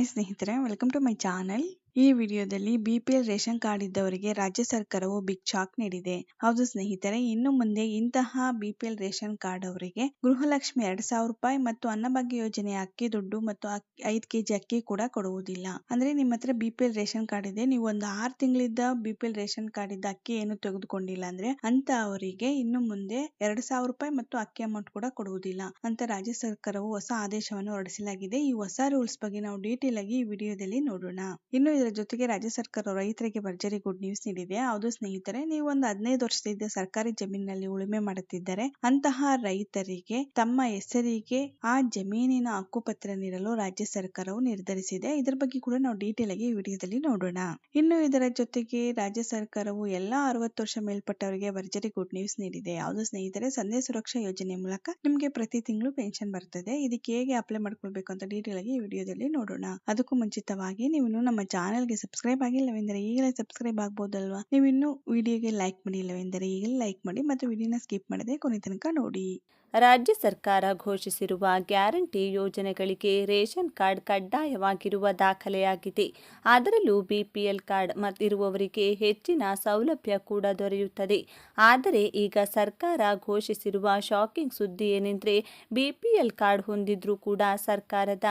Hi ஸ்நேகிதரே welcome to my channel ಈ ವಿಡಿಯೋದಲ್ಲಿ ಬಿಪಿಎಲ್ ರೇಷನ್ ಕಾರ್ಡ್ ಇದ್ದವರಿಗೆ ರಾಜ್ಯ ಸರ್ಕಾರವು ಬಿಗ್ ಶಾಕ್ ನೀಡಿದೆ. ಹೌದು ಸ್ನೇಹಿತರೆ, ಇನ್ನು ಮುಂದೆ ಇಂತಹ ಬಿಪಿಎಲ್ ರೇಷನ್ ಕಾರ್ಡ್ ಅವರಿಗೆ ಗೃಹಲಕ್ಷ್ಮಿ ಎರಡ್ ಸಾವಿರ ರೂಪಾಯಿ ಮತ್ತು ಅನ್ನಭಾಗ್ಯ ಯೋಜನೆಯ ಅಕ್ಕಿ, ದುಡ್ಡು ಮತ್ತು ಐದು ಕೆಜಿ ಅಕ್ಕಿ ಕೂಡ ಕೊಡುವುದಿಲ್ಲ. ಅಂದ್ರೆ ನಿಮ್ಮ ಹತ್ರ ಬಿಪಿಎಲ್ ರೇಷನ್ ಕಾರ್ಡ್ ಇದೆ, ನೀವು ಒಂದು ಆರು ತಿಂಗಳಿದ್ದ ಬಿಪಿಎಲ್ ರೇಷನ್ ಕಾರ್ಡ್ ಇದ್ದ ಅಕ್ಕಿ ಏನು ತೆಗೆದುಕೊಂಡಿಲ್ಲ ಅಂದ್ರೆ ಅಂತ ಅವರಿಗೆ ಇನ್ನು ಮುಂದೆ ಎರಡ್ ಸಾವಿರ ರೂಪಾಯಿ ಮತ್ತು ಅಕ್ಕಿ ಅಮೌಂಟ್ ಕೂಡ ಕೊಡುವುದಿಲ್ಲ. ಅಂತ ರಾಜ್ಯ ಸರ್ಕಾರವು ಹೊಸ ಆದೇಶವನ್ನು ಹೊರಡಿಸಲಾಗಿದೆ. ಈ ಹೊಸ ರೂಲ್ಸ್ ಬಗ್ಗೆ ನಾವು ಡೀಟೇಲ್ ಆಗಿ ಈ ವಿಡಿಯೋದಲ್ಲಿ ನೋಡೋಣ. ಇನ್ನು ಇದರ ಜೊತೆಗೆ ರಾಜ್ಯ ಸರ್ಕಾರ ರೈತರಿಗೆ ಭರ್ಜರಿ ಗುಡ್ ನ್ಯೂಸ್ ನೀಡಿದೆ. ಹೌದು ಸ್ನೇಹಿತರೆ, ನೀವು ಒಂದು ಹದಿನೈದು ವರ್ಷದಿಂದ ಸರ್ಕಾರಿ ಜಮೀನಿನಲ್ಲಿ ಉಳುಮೆ ಮಾಡುತ್ತಿದ್ದರೆ ಅಂತಹ ರೈತರಿಗೆ ತಮ್ಮ ಹೆಸರಿಗೆ ಆ ಜಮೀನಿನ ಹಕ್ಕುಪತ್ರ ನೀಡಲು ರಾಜ್ಯ ಸರ್ಕಾರವು ನಿರ್ಧರಿಸಿದೆ. ಇದರ ಬಗ್ಗೆ ಕೂಡ ನಾವು ಡೀಟೇಲ್ ಆಗಿ ವಿಡಿಯೋದಲ್ಲಿ ನೋಡೋಣ. ಇನ್ನು ಇದರ ಜೊತೆಗೆ ರಾಜ್ಯ ಸರ್ಕಾರವು ಎಲ್ಲಾ ಅರವತ್ತು ವರ್ಷ ಮೇಲ್ಪಟ್ಟವರಿಗೆ ಭರ್ಜರಿ ಗುಡ್ ನ್ಯೂಸ್ ನೀಡಿದೆ. ಯಾವುದು ಸ್ನೇಹಿತರೆ ಸಂಧ್ಯ ಸುರಕ್ಷಾ ಯೋಜನೆ ಮೂಲಕ ನಿಮಗೆ ಪ್ರತಿ ತಿಂಗಳು ಪೆನ್ಷನ್ ಬರ್ತದೆ. ಇದಕ್ಕೆ ಹೇಗೆ ಅಪ್ಲೈ ಮಾಡ್ಕೊಳ್ಬೇಕು ಅಂತ ಡೀಟೇಲ್ ಆಗಿ ವಿಡಿಯೋದಲ್ಲಿ ನೋಡೋಣ. ಅದಕ್ಕೂ ಮುಂಚಿತವಾಗಿ ನೀವು ನಮ್ಮ ನಮ್ಮ ಚಾನೆಲ್ಗೆ ಸಬ್ಸ್ಕ್ರೈಬ್ ಆಗಿಲ್ಲವೆಂದರೆ ಈಗಲೇ ಸಬ್ಸ್ಕ್ರೈಬ್ ಆಗ್ಬೋದಲ್ವಾ? ನೀವು ಇನ್ನೂ ವಿಡಿಯೋಗೆ ಲೈಕ್ ಮಾಡಿಲ್ಲವೆಂದರೆ ಈಗಲೇ ಲೈಕ್ ಮಾಡಿ ಮತ್ತು ವಿಡಿಯೋನ ಸ್ಕಿಪ್ ಮಾಡದೆ ಕೊನೆ ತನಕ ನೋಡಿ. ರಾಜ್ಯ ಸರ್ಕಾರ ಘೋಷಿಸಿರುವ ಗ್ಯಾರಂಟಿ ಯೋಜನೆಗಳಿಗೆ ರೇಷನ್ ಕಾರ್ಡ್ ಕಡ್ಡಾಯವಾಗಿರುವ ದಾಖಲೆಯಾಗಿದೆ. ಅದರಲ್ಲೂ ಬಿಪಿಎಲ್ ಕಾರ್ಡ್ ಇರುವವರಿಗೆ ಹೆಚ್ಚಿನ ಸೌಲಭ್ಯ ಕೂಡ ದೊರೆಯುತ್ತದೆ. ಆದರೆ ಈಗ ಸರ್ಕಾರ ಘೋಷಿಸಿರುವ ಶಾಕಿಂಗ್ ಸುದ್ದಿ ಏನೆಂದರೆ ಬಿಪಿಎಲ್ ಕಾರ್ಡ್ ಹೊಂದಿದ್ರೂ ಕೂಡ ಸರ್ಕಾರದ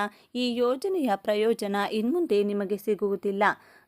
ಈ ಯೋಜನೆಯ ಪ್ರಯೋಜನ ಇನ್ಮುಂದೆ ನಿಮಗೆ ಸಿಗುವುದಿಲ್ಲ.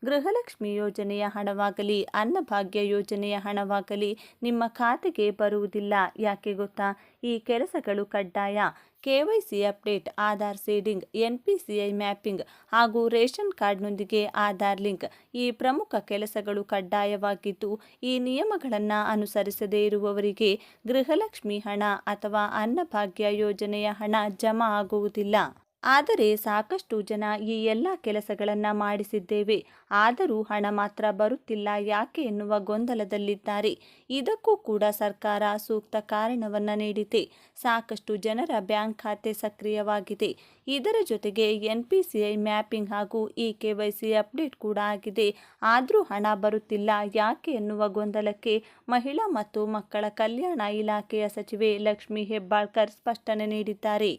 ಗೃಹಲಕ್ಷ್ಮಿ ಯೋಜನೆಯ ಹಣವಾಗಲಿ, ಅನ್ನಭಾಗ್ಯ ಯೋಜನೆಯ ಹಣವಾಗಲಿ ನಿಮ್ಮ ಖಾತೆಗೆ ಬರುವುದಿಲ್ಲ. ಯಾಕೆ ಗೊತ್ತಾ? ಈ ಕೆಲಸಗಳು ಕಡ್ಡಾಯ. KYC update, Aadhaar seeding NPCI mapping ಹಾಗೂ ರೇಷನ್ ಕಾರ್ಡ್ನೊಂದಿಗೆ ಆಧಾರ್ ಲಿಂಕ್ ಈ ಪ್ರಮುಖ ಕೆಲಸಗಳು ಕಡ್ಡಾಯವಾಗಿದ್ದು, ಈ ನಿಯಮಗಳನ್ನು ಅನುಸರಿಸದೇ ಇರುವವರಿಗೆ ಗೃಹಲಕ್ಷ್ಮಿ ಹಣ ಅಥವಾ ಅನ್ನಭಾಗ್ಯ ಯೋಜನೆಯ ಹಣ ಜಮಾ ಆಗುವುದಿಲ್ಲ. ಆದರೆ ಸಾಕಷ್ಟು ಜನ ಈ ಎಲ್ಲ ಕೆಲಸಗಳನ್ನು ಮಾಡಿಸಿದ್ದೇವೆ. ಆದರೂ ಹಣ ಮಾತ್ರ ಬರುತ್ತಿಲ್ಲ ಯಾಕೆ ಎನ್ನುವ ಗೊಂದಲದಲ್ಲಿದ್ದಾರೆ. ಇದಕ್ಕೂ ಕೂಡ ಸರ್ಕಾರ ಸೂಕ್ತ ಕಾರಣವನ್ನು ನೀಡಿದೆ. ಸಾಕಷ್ಟು ಜನರ ಬ್ಯಾಂಕ್ ಖಾತೆ ಸಕ್ರಿಯವಾಗಿದೆ. ಇದರ ಜೊತೆಗೆ N P C I mapping ಹಾಗೂ E K Y C update ಕೂಡ ಆಗಿದೆ. ಆದರೂ ಹಣ ಬರುತ್ತಿಲ್ಲ ಯಾಕೆ ಎನ್ನುವ ಗೊಂದಲಕ್ಕೆ ಮಹಿಳಾ ಮತ್ತು ಮಕ್ಕಳ ಕಲ್ಯಾಣ ಇಲಾಖೆಯ ಸಚಿವೆ ಲಕ್ಷ್ಮಿ ಹೆಬ್ಬಾಳ್ಕರ್ ಸ್ಪಷ್ಟನೆ ನೀಡಿದ್ದಾರೆ.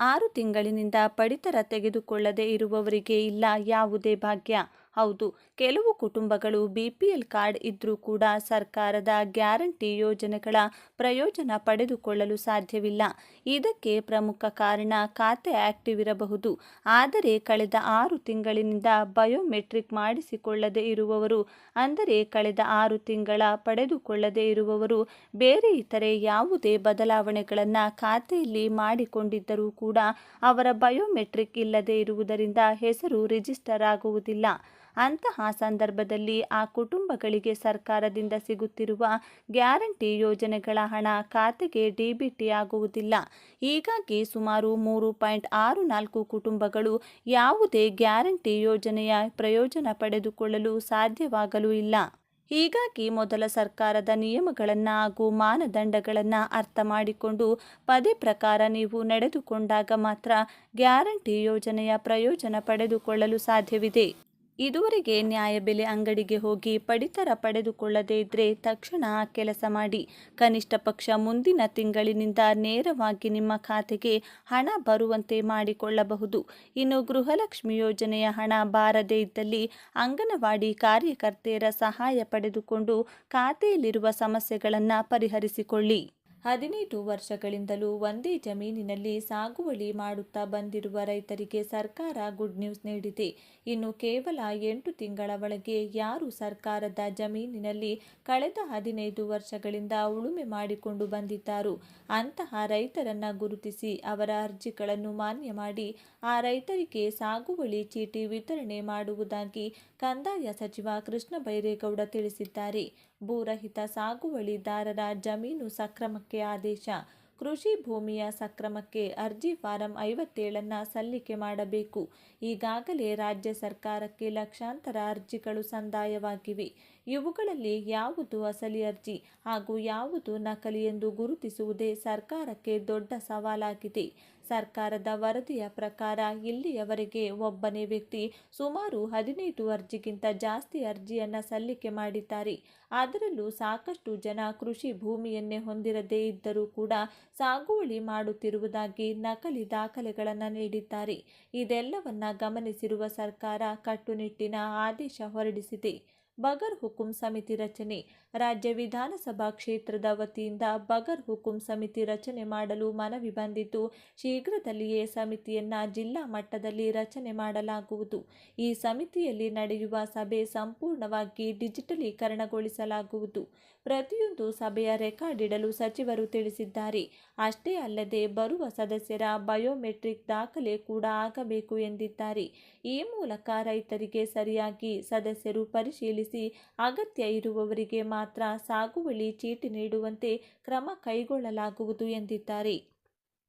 ಆರು ತಿಂಗಳಿನಿಂದ ಪಡಿತರ ತೆಗೆದುಕೊಳ್ಳದೇ ಇರುವವರಿಗೆ ಇಲ್ಲ ಯಾವುದೇ ಭಾಗ್ಯ. ಹೌದು, ಕೆಲವು ಕುಟುಂಬಗಳು ಬಿಪಿಎಲ್ ಕಾರ್ಡ್ ಇದ್ರೂ ಕೂಡ ಸರ್ಕಾರದ ಗ್ಯಾರಂಟಿ ಯೋಜನೆಗಳ ಪ್ರಯೋಜನ ಪಡೆದುಕೊಳ್ಳಲು ಸಾಧ್ಯವಿಲ್ಲ. ಇದಕ್ಕೆ ಪ್ರಮುಖ ಕಾರಣ ಖಾತೆ ಆಕ್ಟಿವ್ ಇರಬಹುದು. ಆದರೆ ಕಳೆದ ಆರು ತಿಂಗಳಿನಿಂದ ಬಯೋಮೆಟ್ರಿಕ್ ಮಾಡಿಸಿಕೊಳ್ಳದೆ ಇರುವವರು, ಅಂದರೆ ಕಳೆದ ಆರು ತಿಂಗಳ ಪಡೆದುಕೊಳ್ಳದೆ ಇರುವವರು, ಬೇರೆ ಇತರೆ ಯಾವುದೇ ಬದಲಾವಣೆಗಳನ್ನು ಖಾತೆಯಲ್ಲಿ ಮಾಡಿಕೊಂಡಿದ್ದರೂ ಕೂಡ ಅವರ ಬಯೋಮೆಟ್ರಿಕ್ ಇಲ್ಲದೆ ಇರುವುದರಿಂದ ಹೆಸರು ರಿಜಿಸ್ಟರ್ ಆಗುವುದಿಲ್ಲ. ಅಂತಹ ಸಂದರ್ಭದಲ್ಲಿ ಆ ಕುಟುಂಬಗಳಿಗೆ ಸರ್ಕಾರದಿಂದ ಸಿಗುತ್ತಿರುವ ಗ್ಯಾರಂಟಿ ಯೋಜನೆಗಳ ಹಣ ಖಾತೆಗೆ ಡಿಬಿಟಿ ಆಗುವುದಿಲ್ಲ. ಹೀಗಾಗಿ ಸುಮಾರು ಮೂರು ಪಾಯಿಂಟ್ ಆರು ನಾಲ್ಕು ಕುಟುಂಬಗಳು ಯಾವುದೇ ಗ್ಯಾರಂಟಿ ಯೋಜನೆಯ ಪ್ರಯೋಜನ ಪಡೆದುಕೊಳ್ಳಲು ಸಾಧ್ಯವಾಗಲೂ ಇಲ್ಲ. ಹೀಗಾಗಿ ಮೊದಲ ಸರ್ಕಾರದ ನಿಯಮಗಳನ್ನು ಹಾಗೂ ಮಾನದಂಡಗಳನ್ನು ಅರ್ಥ ಮಾಡಿಕೊಂಡು ಪದೇ ಪ್ರಕಾರ ನೀವು ನಡೆದುಕೊಂಡಾಗ ಮಾತ್ರ ಗ್ಯಾರಂಟಿ ಯೋಜನೆಯ ಪ್ರಯೋಜನ ಪಡೆದುಕೊಳ್ಳಲು ಸಾಧ್ಯವಿದೆ. ಇದುವರೆಗೆ ನ್ಯಾಯಬೆಲೆ ಅಂಗಡಿಗೆ ಹೋಗಿ ಪಡಿತರ ಪಡೆದುಕೊಳ್ಳದೇ ಇದ್ದರೆ ತಕ್ಷಣ ಕೆಲಸ ಮಾಡಿ. ಕನಿಷ್ಠ ಪಕ್ಷ ಮುಂದಿನ ತಿಂಗಳಿನಿಂದ ನೇರವಾಗಿ ನಿಮ್ಮ ಖಾತೆಗೆ ಹಣ ಬರುವಂತೆ ಮಾಡಿಕೊಳ್ಳಬಹುದು. ಇನ್ನು ಗೃಹಲಕ್ಷ್ಮಿ ಯೋಜನೆಯ ಹಣ ಬಾರದೇ ಇದ್ದಲ್ಲಿ ಅಂಗನವಾಡಿ ಕಾರ್ಯಕರ್ತೆಯರ ಸಹಾಯ ಪಡೆದುಕೊಂಡು ಖಾತೆಯಲ್ಲಿರುವ ಸಮಸ್ಯೆಗಳನ್ನು ಪರಿಹರಿಸಿಕೊಳ್ಳಿ. ಹದಿನೈದು ವರ್ಷಗಳಿಂದಲೂ ಒಂದೇ ಜಮೀನಿನಲ್ಲಿ ಸಾಗುವಳಿ ಮಾಡುತ್ತಾ ಬಂದಿರುವ ರೈತರಿಗೆ ಸರ್ಕಾರ ಗುಡ್ ನ್ಯೂಸ್ ನೀಡಿದೆ. ಇನ್ನು ಕೇವಲ ಎಂಟು ತಿಂಗಳ ಒಳಗೆ ಯಾರು ಸರ್ಕಾರದ ಜಮೀನಿನಲ್ಲಿ ಕಳೆದ ಹದಿನೈದು ವರ್ಷಗಳಿಂದ ಉಳುಮೆ ಮಾಡಿಕೊಂಡು ಬಂದಿದ್ದಾರೋ ಅಂತಹ ರೈತರನ್ನ ಗುರುತಿಸಿ ಅವರ ಅರ್ಜಿಗಳನ್ನು ಮಾನ್ಯ ಮಾಡಿ, ಆ ರೈತರಿಗೆ ಸಾಗುವಳಿ ಚೀಟಿ ವಿತರಣೆ ಮಾಡುವುದಾಗಿ ಕಂದಾಯ ಸಚಿವ ಕೃಷ್ಣ ಬೈರೇಗೌಡ ತಿಳಿಸಿದ್ದಾರೆ. ಭೂರಹಿತ ಸಾಗುವಳಿದಾರರ ಜಮೀನು ಸಕ್ರಮಕ್ಕೆ ಆದೇಶ. ಕೃಷಿ ಭೂಮಿಯ ಸಕ್ರಮಕ್ಕೆ ಅರ್ಜಿ ಫಾರಂ ಐವತ್ತೇಳನ್ನು ಸಲ್ಲಿಕೆ ಮಾಡಬೇಕು. ಈಗಾಗಲೇ ರಾಜ್ಯ ಸರ್ಕಾರಕ್ಕೆ ಲಕ್ಷಾಂತರ ಅರ್ಜಿಗಳು ಸಂದಾಯವಾಗಿವೆ. ಇವುಗಳಲ್ಲಿ ಯಾವುದು ಅಸಲಿ ಅರ್ಜಿ ಹಾಗೂ ಯಾವುದು ನಕಲಿ ಎಂದು ಗುರುತಿಸುವುದೇ ಸರ್ಕಾರಕ್ಕೆ ದೊಡ್ಡ ಸವಾಲಾಗಿದೆ. ಸರ್ಕಾರದ ವರದಿಯ ಪ್ರಕಾರ ಇಲ್ಲಿಯವರೆಗೆ ಒಬ್ಬನೇ ವ್ಯಕ್ತಿ ಸುಮಾರು ಹದಿನೈದು ಅರ್ಜಿಗಿಂತ ಜಾಸ್ತಿ ಅರ್ಜಿಯನ್ನು ಸಲ್ಲಿಕೆ ಮಾಡಿದ್ದಾರೆ. ಅದರಲ್ಲೂ ಸಾಕಷ್ಟು ಜನ ಕೃಷಿ ಭೂಮಿಯನ್ನೇ ಹೊಂದಿರದೇ ಇದ್ದರೂ ಕೂಡ ಸಾಗುವಳಿ ಮಾಡುತ್ತಿರುವುದಾಗಿ ನಕಲಿ ದಾಖಲೆಗಳನ್ನು ನೀಡಿದ್ದಾರೆ. ಇದೆಲ್ಲವನ್ನ ಗಮನಿಸಿರುವ ಸರ್ಕಾರ ಕಟ್ಟುನಿಟ್ಟಿನ ಆದೇಶ ಹೊರಡಿಸಿದೆ. ಬಗರ್ ಹುಕುಂ ಸಮಿತಿ ರಚನೆ. ರಾಜ್ಯ ವಿಧಾನಸಭಾ ಕ್ಷೇತ್ರದ ವತಿಯಿಂದ ಬಗರ್ ಹುಕುಂ ಸಮಿತಿ ರಚನೆ ಮಾಡಲು ಮನವಿ ಬಂದಿದ್ದು, ಶೀಘ್ರದಲ್ಲಿಯೇ ಸಮಿತಿಯನ್ನು ಜಿಲ್ಲಾ ಮಟ್ಟದಲ್ಲಿ ರಚನೆ ಮಾಡಲಾಗುವುದು. ಈ ಸಮಿತಿಯಲ್ಲಿ ನಡೆಯುವ ಸಭೆ ಸಂಪೂರ್ಣವಾಗಿ ಡಿಜಿಟಲೀಕರಣಗೊಳಿಸಲಾಗುವುದು. ಪ್ರತಿಯೊಂದು ಸಭೆಯ ರೆಕಾರ್ಡ್ ಇಡಲು ಸಚಿವರು ತಿಳಿಸಿದ್ದಾರೆ. ಅಷ್ಟೇ ಅಲ್ಲದೆ ಬರುವ ಸದಸ್ಯರ ಬಯೋಮೆಟ್ರಿಕ್ ದಾಖಲೆ ಕೂಡ ಆಗಬೇಕು ಎಂದಿದ್ದಾರೆ. ಈ ಮೂಲಕ ರೈತರಿಗೆ ಸರಿಯಾಗಿ ಸದಸ್ಯರು ಪರಿಶೀಲಿಸಿ ಅಗತ್ಯ ಇರುವವರಿಗೆ ಮಾತ್ರ ಸಾಗುವಳಿ ಚೀಟಿ ನೀಡುವಂತೆ ಕ್ರಮ ಕೈಗೊಳ್ಳಲಾಗುವುದು ಎಂದಿದ್ದಾರೆ.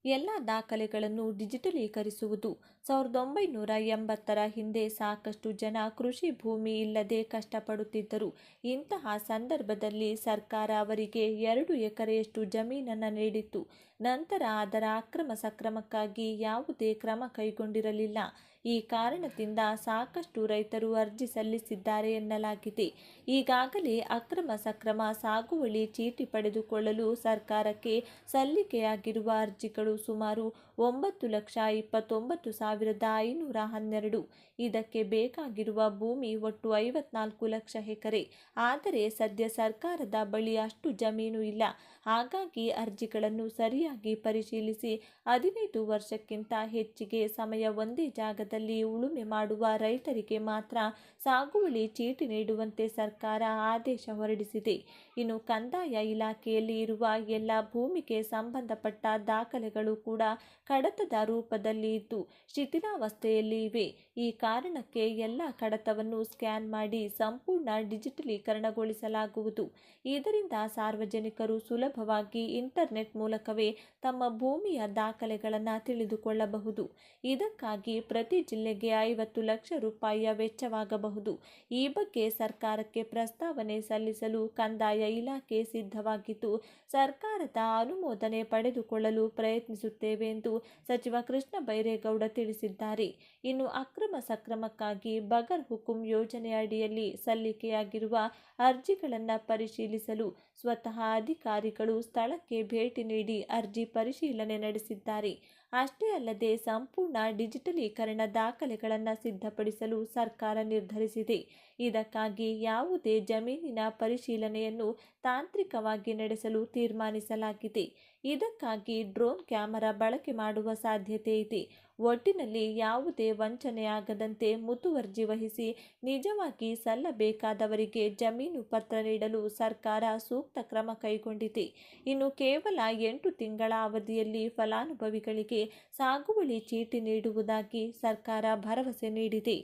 ಎಲ್ಲ ದಾಖಲೆಗಳನ್ನು ಡಿಜಿಟಲೀಕರಿಸುವುದು. ಸಾವಿರದ ಒಂಬೈನೂರ ಎಂಬತ್ತರ ಹಿಂದೆ ಸಾಕಷ್ಟು ಜನ ಕೃಷಿ ಭೂಮಿ ಇಲ್ಲದೆ ಕಷ್ಟಪಡುತ್ತಿದ್ದರು. ಇಂತಹ ಸಂದರ್ಭದಲ್ಲಿ ಸರ್ಕಾರ ಅವರಿಗೆ ಎರಡು ಎಕರೆಯಷ್ಟು ಜಮೀನನ್ನು ನೀಡಿತ್ತು. ನಂತರ ಅದರ ಅಕ್ರಮ ಸಕ್ರಮಕ್ಕಾಗಿ ಯಾವುದೇ ಕ್ರಮ ಕೈಗೊಂಡಿರಲಿಲ್ಲ. ಈ ಕಾರಣದಿಂದ ಸಾಕಷ್ಟು ರೈತರು ಅರ್ಜಿ ಸಲ್ಲಿಸಿದ್ದಾರೆ ಎನ್ನಲಾಗಿದೆ. ಈಗಾಗಲೇ ಅಕ್ರಮ ಸಕ್ರಮ ಸಾಗುವಳಿ ಚೀಟಿ ಪಡೆದುಕೊಳ್ಳಲು ಸರ್ಕಾರಕ್ಕೆ ಸಲ್ಲಿಕೆಯಾಗಿರುವ ಅರ್ಜಿಗಳು ಸುಮಾರು ಒಂಬತ್ತು ಲಕ್ಷ ಇಪ್ಪತ್ತೊಂಬತ್ತು ಸಾವಿರದ ಐನೂರ ಹನ್ನೆರಡು. ಇದಕ್ಕೆ ಬೇಕಾಗಿರುವ ಭೂಮಿ ಒಟ್ಟು ಐವತ್ನಾಲ್ಕು ಲಕ್ಷ ಎಕರೆ. ಆದರೆ ಸದ್ಯ ಸರ್ಕಾರದ ಬಳಿ ಅಷ್ಟು ಜಮೀನು ಇಲ್ಲ. ಹಾಗಾಗಿ ಅರ್ಜಿಗಳನ್ನು ಸರಿಯಾಗಿ ಪರಿಶೀಲಿಸಿ ಹದಿನೈದು ವರ್ಷಕ್ಕಿಂತ ಹೆಚ್ಚಿಗೆ ಸಮಯ ಒಂದೇ ಜಾಗದಲ್ಲಿ ಉಳುಮೆ ಮಾಡುವ ರೈತರಿಗೆ ಮಾತ್ರ ಸಾಗುವಳಿ ಚೀಟಿ ನೀಡುವಂತೆ ಸರ್ಕಾರ ಆದೇಶ ಹೊರಡಿಸಿದೆ. ಇನ್ನು ಕಂದಾಯ ಇಲಾಖೆಯಲ್ಲಿ ಇರುವ ಎಲ್ಲ ಭೂಮಿಗೆ ಸಂಬಂಧಪಟ್ಟ ದಾಖಲೆಗಳು ಕೂಡ ಕಡತದ ರೂಪದಲ್ಲಿ ಇದ್ದು ಶಿಥಿಲಾವಸ್ಥೆಯಲ್ಲಿ ಇವೆ ಈ ಕಾರಣಕ್ಕೆ ಎಲ್ಲ ಕಡತವನ್ನು ಸ್ಕ್ಯಾನ್ ಮಾಡಿ ಸಂಪೂರ್ಣ ಡಿಜಿಟಲೀಕರಣಗೊಳಿಸಲಾಗುವುದು. ಇದರಿಂದ ಸಾರ್ವಜನಿಕರು ಸುಲಭವಾಗಿ ಇಂಟರ್ನೆಟ್ ಮೂಲಕವೇ ತಮ್ಮ ಭೂಮಿಯ ದಾಖಲೆಗಳನ್ನು ತಿಳಿದುಕೊಳ್ಳಬಹುದು. ಇದಕ್ಕಾಗಿ ಪ್ರತಿ ಜಿಲ್ಲೆಗೆ ಐವತ್ತು ಲಕ್ಷ ರೂಪಾಯಿಯ ವೆಚ್ಚವಾಗಬಹುದು. ಈ ಬಗ್ಗೆ ಸರ್ಕಾರಕ್ಕೆ ಪ್ರಸ್ತಾವನೆ ಸಲ್ಲಿಸಲು ಕಂದಾಯ ಇಲಾಖೆ ಸಿದ್ಧವಾಗಿದ್ದು, ಸರ್ಕಾರದ ಅನುಮೋದನೆ ಪಡೆದುಕೊಳ್ಳಲು ಪ್ರಯತ್ನಿಸುತ್ತೇವೆ ಎಂದು ಸಚಿವ ಕೃಷ್ಣ ಬೈರೇಗೌಡ ತಿಳಿಸಿದ್ದಾರೆ. ಇನ್ನು ಅಕ್ರಮ ಸಕ್ರಮಕ್ಕಾಗಿ ಬಗರ್ ಹುಕುಂ ಯೋಜನೆಯಡಿಯಲ್ಲಿ ಸಲ್ಲಿಕೆಯಾಗಿರುವ ಅರ್ಜಿಗಳನ್ನು ಪರಿಶೀಲಿಸಲು ಸ್ವತಃ ಅಧಿಕಾರಿಗಳು ಸ್ಥಳಕ್ಕೆ ಭೇಟಿ ನೀಡಿ ಅರ್ಜಿ ಪರಿಶೀಲನೆ ನಡೆಸಿದ್ದಾರೆ. ಅಷ್ಟೇ ಅಲ್ಲದೆ ಸಂಪೂರ್ಣ ಡಿಜಿಟಲೀಕರಣ ದಾಖಲೆಗಳನ್ನು ಸಿದ್ಧಪಡಿಸಲು ಸರ್ಕಾರ ನಿರ್ಧರಿಸಿದೆ. ಇದಕ್ಕಾಗಿ ಯಾವುದೇ ಜಮೀನಿನ ಪರಿಶೀಲನೆಯನ್ನು ತಾಂತ್ರಿಕವಾಗಿ ನಡೆಸಲು ತೀರ್ಮಾನಿಸಲಾಗಿದೆ. ಇದಕ್ಕಾಗಿ ಡ್ರೋನ್ ಕ್ಯಾಮೆರಾ ಬಳಕೆ ಮಾಡುವ ಸಾಧ್ಯತೆ ಇದೆ. ಒಟ್ಟಿನಲ್ಲಿ ಯಾವುದೇ ವಂಚನೆಯಾಗದಂತೆ ಮುತುವರ್ಜಿ ವಹಿಸಿ ನಿಜವಾಗಿ ಸಲ್ಲಬೇಕಾದವರಿಗೆ ಜಮೀನು ಪತ್ರ ನೀಡಲು ಸರ್ಕಾರ ಸೂಕ್ತ ಕ್ರಮ ಕೈಗೊಂಡಿದೆ. ಇನ್ನು ಕೇವಲ ಎಂಟು ತಿಂಗಳ ಅವಧಿಯಲ್ಲಿ ಫಲಾನುಭವಿಗಳಿಗೆ ಸಾಗುವಳಿ ಚೀಟಿ ನೀಡುವುದಾಗಿ ಸರ್ಕಾರ ಭರವಸೆ ನೀಡಿದೆ.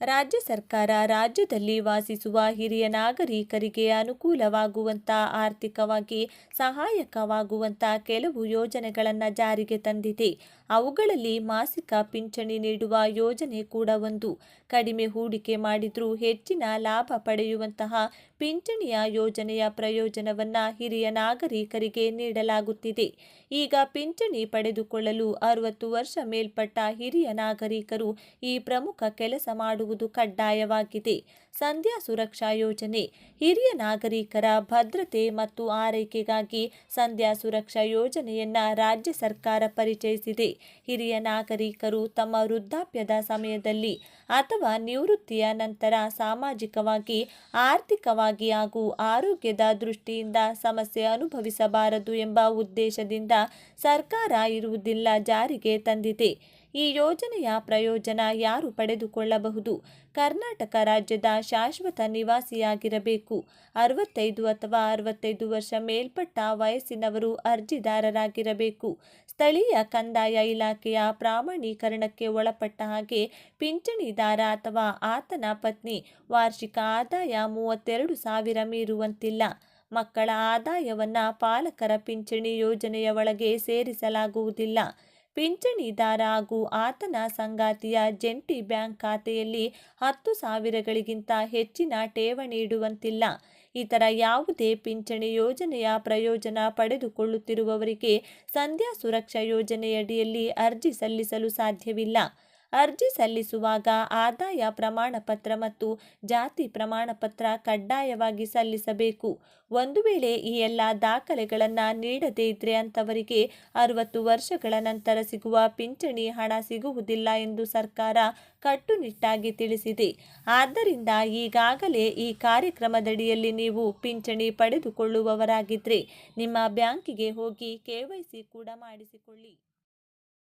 ರಾಜ್ಯ ಸರ್ಕಾರ ರಾಜ್ಯದಲ್ಲಿ ವಾಸಿಸುವ ಹಿರಿಯ ನಾಗರಿಕರಿಗೆ ಅನುಕೂಲವಾಗುವಂಥ ಆರ್ಥಿಕವಾಗಿ ಸಹಾಯಕವಾಗುವಂಥ ಕೆಲವು ಯೋಜನೆಗಳನ್ನು ಜಾರಿಗೆ ತಂದಿದೆ. ಅವುಗಳಲ್ಲಿ ಮಾಸಿಕ ಪಿಂಚಣಿ ನೀಡುವ ಯೋಜನೆ ಕೂಡ ಒಂದು. ಕಡಿಮೆ ಹೂಡಿಕೆ ಮಾಡಿದರೂ ಹೆಚ್ಚಿನ ಲಾಭ ಪಡೆಯುವಂತಹ ಪಿಂಚಣಿಯ ಯೋಜನೆಯ ಪ್ರಯೋಜನವನ್ನು ಹಿರಿಯ ನಾಗರಿಕರಿಗೆ ನೀಡಲಾಗುತ್ತಿದೆ. ಈಗ ಪಿಂಚಣಿ ಪಡೆದುಕೊಳ್ಳಲು ಅರವತ್ತು ವರ್ಷ ಮೇಲ್ಪಟ್ಟ ಹಿರಿಯ ನಾಗರಿಕರು ಈ ಪ್ರಮುಖ ಕೆಲಸ ಮಾಡುವುದು ಕಡ್ಡಾಯವಾಗಿದೆ. ಸಂಧ್ಯಾ ಸುರಕ್ಷಾ ಯೋಜನೆ, ಹಿರಿಯ ನಾಗರಿಕರ ಭದ್ರತೆ ಮತ್ತು ಆರೈಕೆಗಾಗಿ ಸಂಧ್ಯಾ ಸುರಕ್ಷಾ ಯೋಜನೆಯನ್ನ ರಾಜ್ಯ ಸರ್ಕಾರ ಪರಿಚಯಿಸಿದೆ. ಹಿರಿಯ ನಾಗರಿಕರು ತಮ್ಮ ವೃದ್ಧಾಪ್ಯದ ಸಮಯದಲ್ಲಿ ಅಥವಾ ನಿವೃತ್ತಿಯ ನಂತರ ಸಾಮಾಜಿಕವಾಗಿ, ಆರ್ಥಿಕವಾಗಿ ಹಾಗೂ ಆರೋಗ್ಯದ ದೃಷ್ಟಿಯಿಂದ ಸಮಸ್ಯೆ ಅನುಭವಿಸಬಾರದು ಎಂಬ ಉದ್ದೇಶದಿಂದ ಸರ್ಕಾರ ಇರುವುದಿಲ್ಲ ಜಾರಿಗೆ ತಂದಿದೆ. ಈ ಯೋಜನೆಯ ಪ್ರಯೋಜನ ಯಾರು ಪಡೆದುಕೊಳ್ಳಬಹುದು? ಕರ್ನಾಟಕ ರಾಜ್ಯದ ಶಾಶ್ವತ ನಿವಾಸಿಯಾಗಿರಬೇಕು. ಅರವತ್ತೈದು ಅಥವಾ ಅರವತ್ತೈದು ವರ್ಷ ಮೇಲ್ಪಟ್ಟ ವಯಸ್ಸಿನವರು ಅರ್ಜಿದಾರರಾಗಿರಬೇಕು. ಸ್ಥಳೀಯ ಕಂದಾಯ ಇಲಾಖೆಯ ಪ್ರಾಮಾಣೀಕರಣಕ್ಕೆ ಒಳಪಟ್ಟ ಹಾಗೆ ಪಿಂಚಣಿದಾರ ಅಥವಾ ಆತನ ಪತ್ನಿ ವಾರ್ಷಿಕ ಆದಾಯ ಮೂವತ್ತೆರಡು ಸಾವಿರ ಮೀರುವಂತಿಲ್ಲ. ಮಕ್ಕಳ ಆದಾಯವನ್ನು ಪಾಲಕರ ಪಿಂಚಣಿ ಯೋಜನೆಯ ಒಳಗೆ ಸೇರಿಸಲಾಗುವುದಿಲ್ಲ. ಪಿಂಚಣಿದಾರ ಹಾಗೂ ಆತನ ಸಂಗಾತಿಯ ಜಂಟಿ ಬ್ಯಾಂಕ್ ಖಾತೆಯಲ್ಲಿ ಹತ್ತು ಸಾವಿರಗಳಿಗಿಂತ ಹೆಚ್ಚಿನ ಠೇವಣಿ ಇಡುವಂತಿಲ್ಲ ಇತರ ಯಾವುದೇ ಪಿಂಚಣಿ ಯೋಜನೆಯ ಪ್ರಯೋಜನ ಪಡೆದುಕೊಳ್ಳುತ್ತಿರುವವರಿಗೆ ಸಂಧ್ಯಾ ಸುರಕ್ಷಾ ಯೋಜನೆಯಡಿಯಲ್ಲಿ ಅರ್ಜಿ ಸಲ್ಲಿಸಲು ಸಾಧ್ಯವಿಲ್ಲ. ಅರ್ಜಿ ಸಲ್ಲಿಸುವಾಗ ಆದಾಯ ಪ್ರಮಾಣ ಪತ್ರ ಮತ್ತು ಜಾತಿ ಪ್ರಮಾಣ ಪತ್ರ ಕಡ್ಡಾಯವಾಗಿ ಸಲ್ಲಿಸಬೇಕು. ಒಂದು ವೇಳೆ ಈ ಎಲ್ಲ ದಾಖಲೆಗಳನ್ನು ನೀಡದೇ ಇದ್ರೆ ಅಂಥವರಿಗೆ ಅರವತ್ತು ವರ್ಷಗಳ ನಂತರ ಸಿಗುವ ಪಿಂಚಣಿ ಹಣ ಸಿಗುವುದಿಲ್ಲ ಎಂದು ಸರ್ಕಾರ ಕಟ್ಟುನಿಟ್ಟಾಗಿ ತಿಳಿಸಿದೆ. ಆದ್ದರಿಂದ ಈಗಾಗಲೇ ಈ ಕಾರ್ಯಕ್ರಮದಡಿಯಲ್ಲಿ ನೀವು ಪಿಂಚಣಿ ಪಡೆದುಕೊಳ್ಳುವವರಾಗಿದ್ದರೆ ನಿಮ್ಮ ಬ್ಯಾಂಕಿಗೆ ಹೋಗಿ ಕೆ ಕೂಡ ಮಾಡಿಸಿಕೊಳ್ಳಿ.